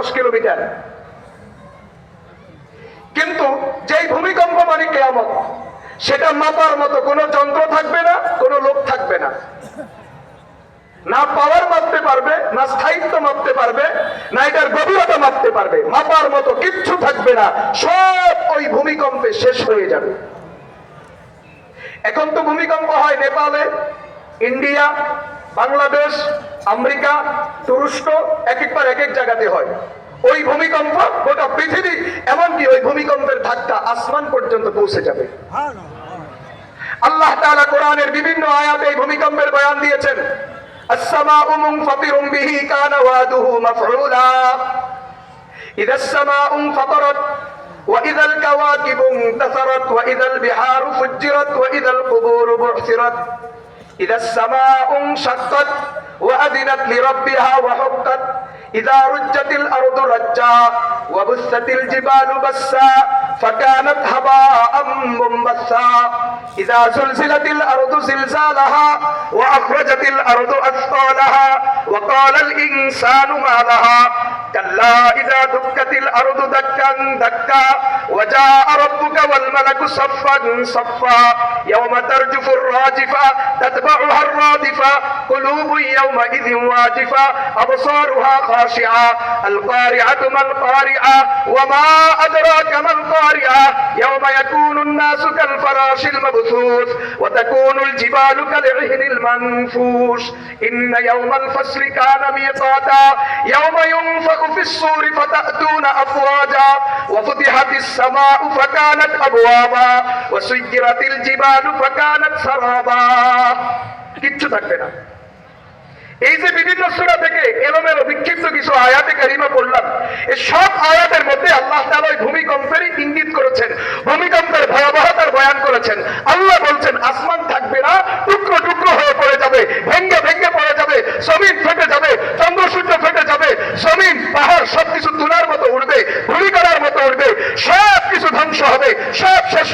দশ কিলোমিটার। কিন্তু যেই ভূমিকম্প মানে কেয়ামত, সেটা মাপার মতো কোনো যন্ত্র থাকবে না, কোনো লোক থাকবে না। না পাওয়ার মাপতে পারবে, না স্থায়িত্ব মাপতে পারবে, না এটার গভীরতা মাপতে পারবে। মাপার মতো কিচ্ছু থাকবে না, সব ওই ভূমিকম্পে শেষ হয়ে যাবে। এখন তো ভূমিকম্প হয় নেপালে, ইন্ডিয়া, বাংলাদেশ আমেরিকা তুরস্ক এক একবার এক এক জায়গাতে হয় ওই ভূমিকম্প গোটা পৃথিবী এমনকি ওই ভূমিকম্পের ধাক্কা আসমান পর্যন্ত পৌঁছে যাবে আল্লাহ তাআলা কোরআনের বিভিন্ন আয়াতে এই ভূমিকম্পের বয়ান দিয়েছেন السماء منفطر به كان وعده مفعولا إذا السماء انفطرت وإذا الكواكب انتثرت وإذا البحار فجرت وإذا القبور بعثرت إذا السماء انشقت وأذنت لربها وحقت إذا رجت الأرض رجا وبثت الجبال بسا فكانت هباء منبثا. إذا زلزلت الأرض زلزالها وأخرجت الأرض أثقالها وقال الإنسان ما لها؟ كلا إذا دكت الأرض دكا دكا وجاء ربك والملك صفا صفا يوم ترجف الراجفة تتبعها الرادفة قلوب يومئذ واجفة أبصارها خاشعة القارعة ما القارعة وما أدراك ما القارعة؟ يوم يكون كالفراش المبثوث وتكون الجبال كالعهن المنفوش إن يوم الفصل كان ميقاتا يوم ينفخ في الصور فتأتون أفواجا وفتحت السماء فكانت أبوابا وسيرت الجبال فكانت سرابا কিচ্ছু থাকবে না এই যে বিভিন্ন সূরা থেকে এলোমেলো বিক্ষিপ্ত কিছু আয়াতে কারিমা পড়লাম এই সব আয়াতের মধ্যে আল্লাহ আল্লাহ বলছেন, আসমান থাকবে না, টুকরো টুকরো হয়ে পড়ে যাবে, ভেঙ্গে ভেঙ্গে পড়ে যাবে, জমিন ফেটে যাবে চন্দ্র সূর্য ফেটে যাবে, জমিন, পাহাড় সবকিছু তুলার মতো উঠবে ভূমিকরার মতো উঠবে সব কিছু ধ্বংস হবে, সব শেষ